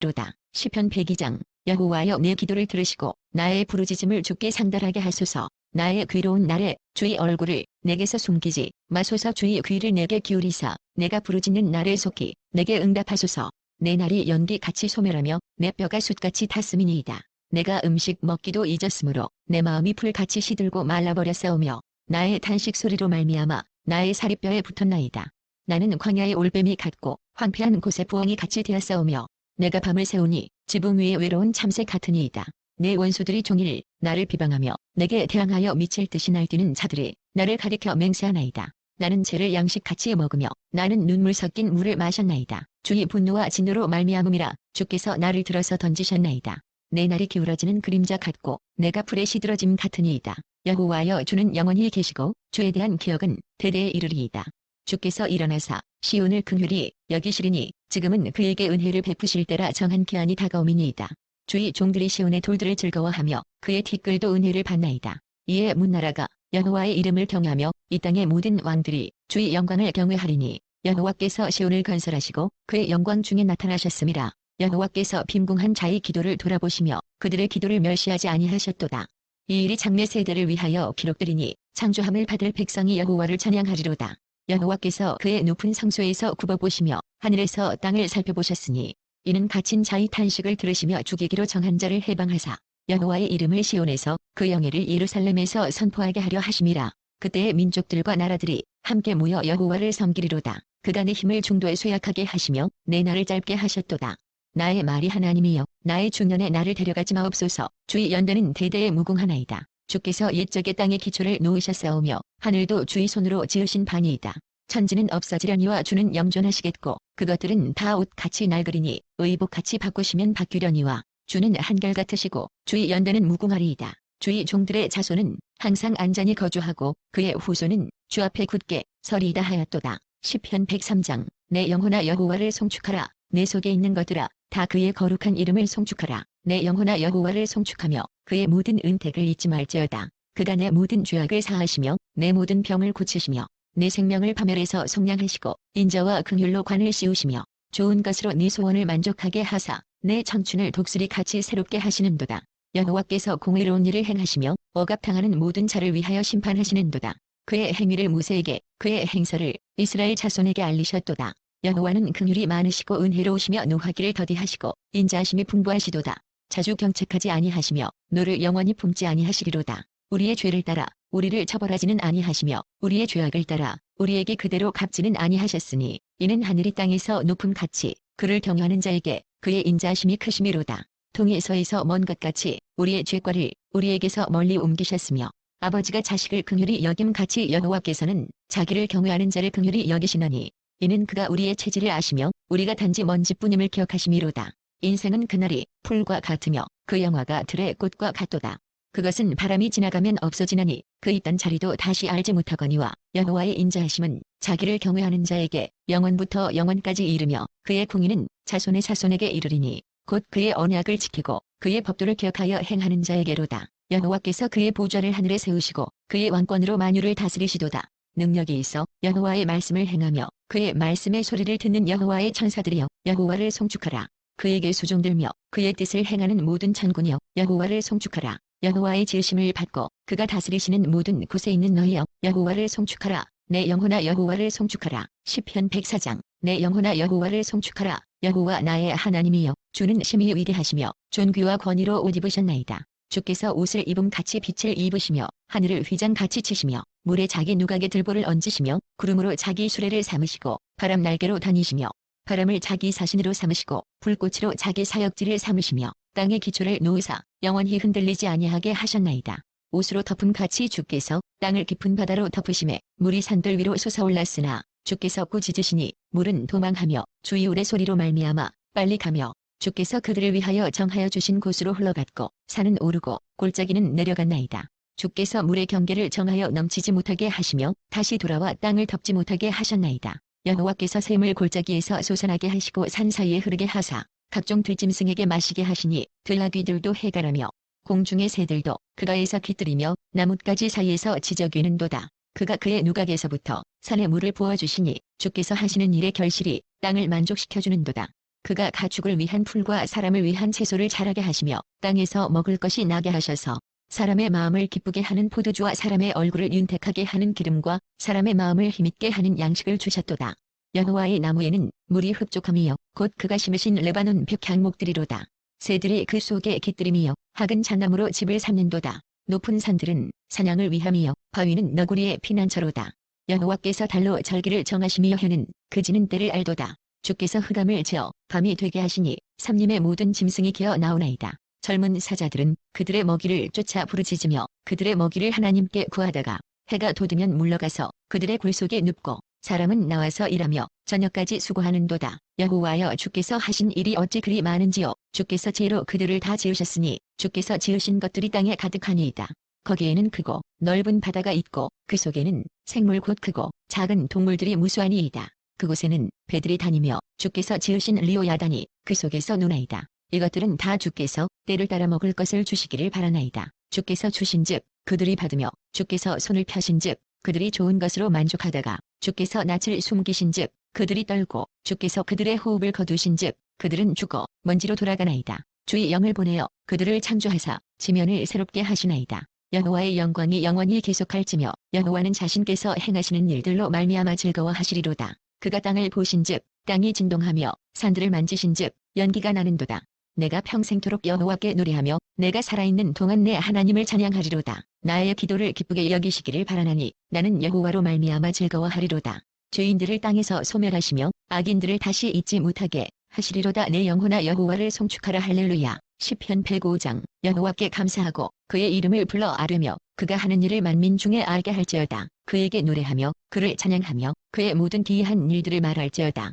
로다. 시편 102장 여호와여 내 기도를 들으시고 나의 부르짖음을 주께 상달하게 하소서. 나의 괴로운 날에 주의 얼굴을 내게서 숨기지 마소서 주의 귀를 내게 기울이사 내가 부르짖는 날에 속히 내게 응답하소서. 내 날이 연기 같이 소멸하며 내 뼈가 숯같이 탔음이니이다. 내가 음식 먹기도 잊었으므로 내 마음이 풀같이 시들고 말라버렸사오며 나의 탄식 소리로 말미암아 나의 살이 뼈에 붙었나이다. 나는 광야의 올빼미 같고 황폐한 곳에 부엉이 같이 되었사오며 내가 밤을 새우니 지붕 위에 외로운 참새 같으니이다. 내 원수들이 종일 나를 비방하며 내게 대항하여 미칠 듯이 날뛰는 자들이 나를 가리켜 맹세하나이다. 나는 죄를 양식같이 먹으며 나는 눈물 섞인 물을 마셨나이다. 주의 분노와 진노로 말미암음이라 주께서 나를 들어서 던지셨나이다. 내 날이 기울어지는 그림자 같고 내가 불에 시들어짐 같으니이다. 여호와여 주는 영원히 계시고 주에 대한 기억은 대대에 이르리이다. 주께서 일어나사 시온을 긍휼히 여기시리니 지금은 그에게 은혜를 베푸실 때라 정한 기한이 다가오미니이다. 주의 종들이 시온의 돌들을 즐거워하며 그의 티끌도 은혜를 받나이다. 이에 문나라가 여호와의 이름을 경외하며 이 땅의 모든 왕들이 주의 영광을 경외하리니 여호와께서 시온을 건설하시고 그의 영광 중에 나타나셨음이라. 여호와께서 빈궁한 자의 기도를 돌아보시며 그들의 기도를 멸시하지 아니하셨도다. 이 일이 장래 세대를 위하여 기록되리니 창조함을 받을 백성이 여호와를 찬양하리로다. 여호와께서 그의 높은 성소에서 굽어보시며 하늘에서 땅을 살펴보셨으니 이는 갇힌 자의 탄식을 들으시며 죽이기로 정한 자를 해방하사 여호와의 이름을 시온에서 그 영예를 예루살렘에서 선포하게 하려 하심이라. 그때의 민족들과 나라들이 함께 모여 여호와를 섬기리로다. 내 힘을 중도에 쇠약하게 하시며 내 날을 짧게 하셨도다. 나의 말이 하나님이여 나의 중년에 나를 데려가지 마옵소서 주의 연대는 대대에 무궁하나이다. 주께서 옛적의 땅의 기초를 놓으셨사오며 하늘도 주의 손으로 지으신 반이이다. 천지는 없어지려니와 주는 영존하시겠고 그것들은 다 옷같이 낡으리니 의복같이 바꾸시면 바뀌려니와 주는 한결같으시고 주의 연대는 무궁하리이다. 주의 종들의 자손은 항상 안전히 거주하고 그의 후손은 주 앞에 굳게 서리이다 하였도다. 시편 103장 내 영혼아 여호와를 송축하라 내 속에 있는 것들아 다 그의 거룩한 이름을 송축하라. 내 영혼아 여호와를 송축하며 그의 모든 은택을 잊지 말지어다. 그가 내 모든 죄악을 사하시며 내 모든 병을 고치시며 내 생명을 파멸해서 속량하시고 인자와 긍휼로 관을 씌우시며 좋은 것으로 네 소원을 만족하게 하사 내 청춘을 독수리 같이 새롭게 하시는도다. 여호와께서 공의로운 일을 행하시며 억압당하는 모든 자를 위하여 심판하시는도다. 그의 행위를 모세에게 그의 행사를 이스라엘 자손에게 알리셨도다 여호와는 긍휼이 많으시고 은혜로우시며 노하기를 더디하시고 인자하심이 풍부하시도다. 자주 경책하지 아니하시며 노를 영원히 품지 아니하시리로다. 우리의 죄를 따라 우리를 처벌하지는 아니하시며 우리의 죄악을 따라 우리에게 그대로 갚지는 아니하셨으니 이는 하늘이 땅에서 높음 같이 그를 경외하는 자에게 그의 인자하심이 크심이로다. 동에서에서 먼 것 같이 우리의 죄과를 우리에게서 멀리 옮기셨으며 아버지가 자식을 긍휼히 여김 같이 여호와께서는 자기를 경외하는 자를 긍휼히 여기시나니 이는 그가 우리의 체질을 아시며 우리가 단지 먼지뿐임을 기억하심이로다. 인생은 그날이 풀과 같으며 그 영화가 들의 꽃과 같도다. 그것은 바람이 지나가면 없어지나니 그 있던 자리도 다시 알지 못하거니와 여호와의 인자하심은 자기를 경외하는 자에게 영원부터 영원까지 이르며 그의 궁의는 자손의 자손에게 이르리니 곧 그의 언약을 지키고 그의 법도를 기억하여 행하는 자에게로다. 여호와께서 그의 보좌를 하늘에 세우시고 그의 왕권으로 만유를 다스리시도다. 능력이 있어 여호와의 말씀을 행하며 그의 말씀의 소리를 듣는 여호와의 천사들이여 여호와를 송축하라. 그에게 수종들며 그의 뜻을 행하는 모든 천군이여 여호와를 송축하라. 여호와의 지으심을 받고 그가 다스리시는 모든 곳에 있는 너희여 여호와를 송축하라. 내 영혼아 여호와를 송축하라. 시편 104장 내 영혼아 여호와를 송축하라. 여호와 나의 하나님이여 주는 심히 위대하시며 존귀와 권위로 옷 입으셨나이다. 주께서 옷을 입음 같이 빛을 입으시며 하늘을 휘장 같이 치시며 물에 자기 누각에 들보를 얹으시며 구름으로 자기 수레를 삼으시고 바람 날개로 다니시며 바람을 자기 사신으로 삼으시고 불꽃으로 자기 사역지를 삼으시며 땅의 기초를 놓으사 영원히 흔들리지 아니하게 하셨나이다. 옷으로 덮음 같이 주께서 땅을 깊은 바다로 덮으심에 물이 산들 위로 솟아올랐으나 주께서 꾸짖으시니 물은 도망하며 주의 울의 소리로 말미암아 빨리 가며 주께서 그들을 위하여 정하여 주신 곳으로 흘러갔고 산은 오르고 골짜기는 내려갔나이다. 주께서 물의 경계를 정하여 넘치지 못하게 하시며 다시 돌아와 땅을 덮지 못하게 하셨나이다. 여호와께서 샘을 골짜기에서 솟아나게 하시고 산 사이에 흐르게 하사 각종 들짐승에게 마시게 하시니 들나귀들도 해가라며 공중의 새들도 그가에서 깃들이며 나뭇가지 사이에서 지저귀는도다. 그가 그의 누각에서부터 산에 물을 부어주시니 주께서 하시는 일의 결실이 땅을 만족시켜주는도다. 그가 가축을 위한 풀과 사람을 위한 채소를 자라게 하시며 땅에서 먹을 것이 나게 하셔서 사람의 마음을 기쁘게 하는 포도주와 사람의 얼굴을 윤택하게 하는 기름과 사람의 마음을 힘있게 하는 양식을 주셨도다. 여호와의 나무에는 물이 흡족함이요 곧 그가 심으신 레바논 벽향목들이로다. 새들이 그 속에 깃들임이요 학은 잣나무로 집을 삼는도다. 높은 산들은 사냥을 위함이요 바위는 너구리의 피난처로다. 여호와께서 달로 절기를 정하시며 혀는 그지는 때를 알도다. 주께서 흑암을 지어 밤이 되게 하시니 삼림의 모든 짐승이 기어 나오나이다. 젊은 사자들은 그들의 먹이를 쫓아 부르짖으며 그들의 먹이를 하나님께 구하다가 해가 돋으면 물러가서 그들의 굴 속에 눕고 사람은 나와서 일하며 저녁까지 수고하는도다. 여호와여 주께서 하신 일이 어찌 그리 많은지요. 주께서 지혜로 그들을 다 지으셨으니 주께서 지으신 것들이 땅에 가득하니이다. 거기에는 크고 넓은 바다가 있고 그 속에는 생물 곧 크고 작은 동물들이 무수하니이다. 그곳에는 배들이 다니며 주께서 지으신 리오야단이 그 속에서 노나이다. 이것들은 다 주께서 때를 따라 먹을 것을 주시기를 바라나이다. 주께서 주신즉 그들이 받으며 주께서 손을 펴신즉 그들이 좋은 것으로 만족하다가 주께서 낯을 숨기신즉 그들이 떨고 주께서 그들의 호흡을 거두신즉 그들은 죽어 먼지로 돌아가나이다. 주의 영을 보내어 그들을 창조하사 지면을 새롭게 하시나이다. 여호와의 영광이 영원히 계속할지며 여호와는 자신께서 행하시는 일들로 말미암아 즐거워하시리로다. 그가 땅을 보신즉 땅이 진동하며 산들을 만지신즉 연기가 나는도다. 내가 평생토록 여호와께 노래하며 내가 살아있는 동안 내 하나님을 찬양하리로다. 나의 기도를 기쁘게 여기시기를 바라나니 나는 여호와로 말미암아 즐거워하리로다. 죄인들을 땅에서 소멸하시며 악인들을 다시 잊지 못하게 하시리로다 내 영혼아 여호와를 송축하라 할렐루야. 시편 105장 여호와께 감사하고 그의 이름을 불러 아뢰며 그가 하는 일을 만민 중에 알게 할지어다. 그에게 노래하며 그를 찬양하며 그의 모든 기이한 일들을 말할지어다.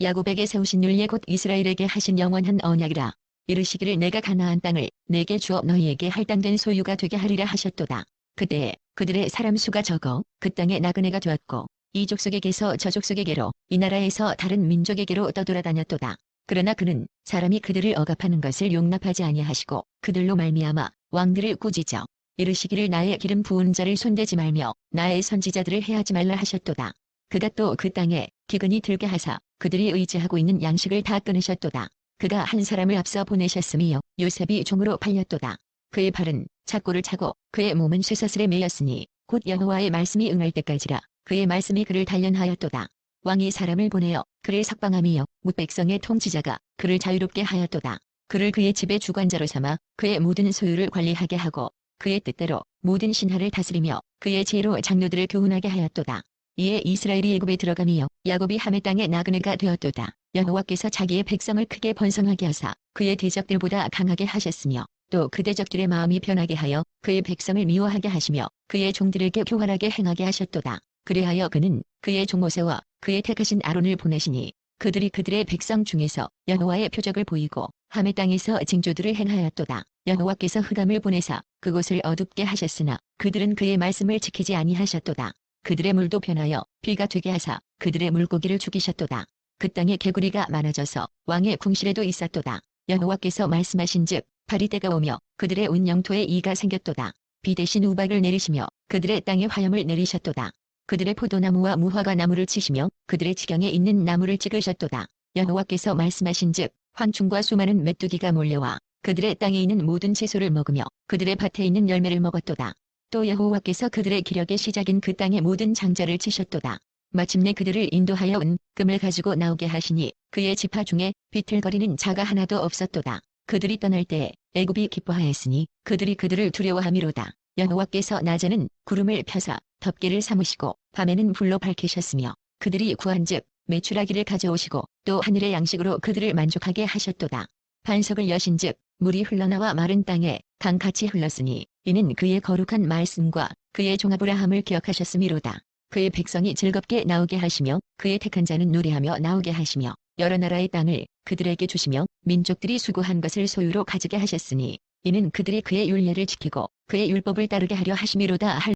야곱에게 세우신 율례 곧 이스라엘에게 하신 영원한 언약이라. 이르시기를 내가 가나안 땅을 내게 주어 너희에게 할당된 소유가 되게 하리라 하셨도다. 그때에 그들의 사람 수가 적어 그 땅에 나그네가 되었고 이 족속에게서 저 족속에게로 이 나라에서 다른 민족에게로 떠돌아다녔도다. 그러나 그는 사람이 그들을 억압하는 것을 용납하지 아니하시고 그들로 말미암아 왕들을 꾸짖어 이르시기를 나의 기름 부은 자를 손대지 말며 나의 선지자들을 해하지 말라 하셨도다. 그가 또 그 땅에 기근이 들게 하사 그들이 의지하고 있는 양식을 다 끊으셨도다. 그가 한 사람을 앞서 보내셨으며 요셉이 종으로 팔렸도다. 그의 팔은 착고를 차고 그의 몸은 쇠사슬에 매였으니 곧 여호와의 말씀이 응할 때까지라 그의 말씀이 그를 단련하였도다. 왕이 사람을 보내어 그를 석방함이여 뭇백성의 통치자가 그를 자유롭게 하였도다. 그를 그의 집의 주관자로 삼아 그의 모든 소유를 관리하게 하고 그의 뜻대로 모든 신하를 다스리며 그의 지혜로 장로들을 교훈하게 하였도다. 이에 이스라엘이 애굽에 들어가며 야곱이 함의 땅의 나그네가 되었도다. 여호와께서 자기의 백성을 크게 번성하게 하사 그의 대적들보다 강하게 하셨으며 또 그 대적들의 마음이 변하게 하여 그의 백성을 미워하게 하시며 그의 종들에게 교활하게 행하게 하셨도다. 그리하여 그는 그의 종모세와 그의 택하신 아론을 보내시니 그들이 그들의 백성 중에서 여호와의 표적을 보이고 함의 땅에서 징조들을 행하였도다. 여호와께서 흑암을 보내사 그곳을 어둡게 하셨으나 그들은 그의 말씀을 지키지 아니하셨도다. 그들의 물도 변하여 비가 되게 하사 그들의 물고기를 죽이셨도다. 그 땅에 개구리가 많아져서 왕의 궁실에도 있었도다. 여호와께서 말씀하신즉 발이 때가 오며 그들의 온 영토에 이가 생겼도다. 비 대신 우박을 내리시며 그들의 땅에 화염을 내리셨도다. 그들의 포도나무와 무화과 나무를 치시며 그들의 지경에 있는 나무를 찍으셨도다. 여호와께서 말씀하신즉 황충과 수많은 메뚜기가 몰려와 그들의 땅에 있는 모든 채소를 먹으며 그들의 밭에 있는 열매를 먹었도다. 또 여호와께서 그들의 기력의 시작인 그 땅의 모든 장자를 치셨도다. 마침내 그들을 인도하여 은 금을 가지고 나오게 하시니 그의 지파 중에 비틀거리는 자가 하나도 없었도다. 그들이 떠날 때에 애굽이 기뻐하였으니 그들이 그들을 두려워함이로다. 여호와께서 낮에는 구름을 펴사 덮개를 삼으시고 밤에는 불로 밝히셨으며 그들이 구한즉 매출하기를 가져오시고 또 하늘의 양식으로 그들을 만족하게 하셨도다. 반석을 여신즉 물이 흘러나와 마른 땅에 강같이 흘렀으니 이는 그의 거룩한 말씀과 그의 종아브라함을 기억하셨음이로다. 그의 백성이 즐겁게 나오게 하시며 그의 택한 자는 노래하며 나오게 하시며 여러 나라의 땅을 그들에게 주시며 민족들이 수고한 것을 소유로 가지게 하셨으니 이는 그들이 그의 율례를 지키고 그의 율법을 따르게 하려 하심이로다 할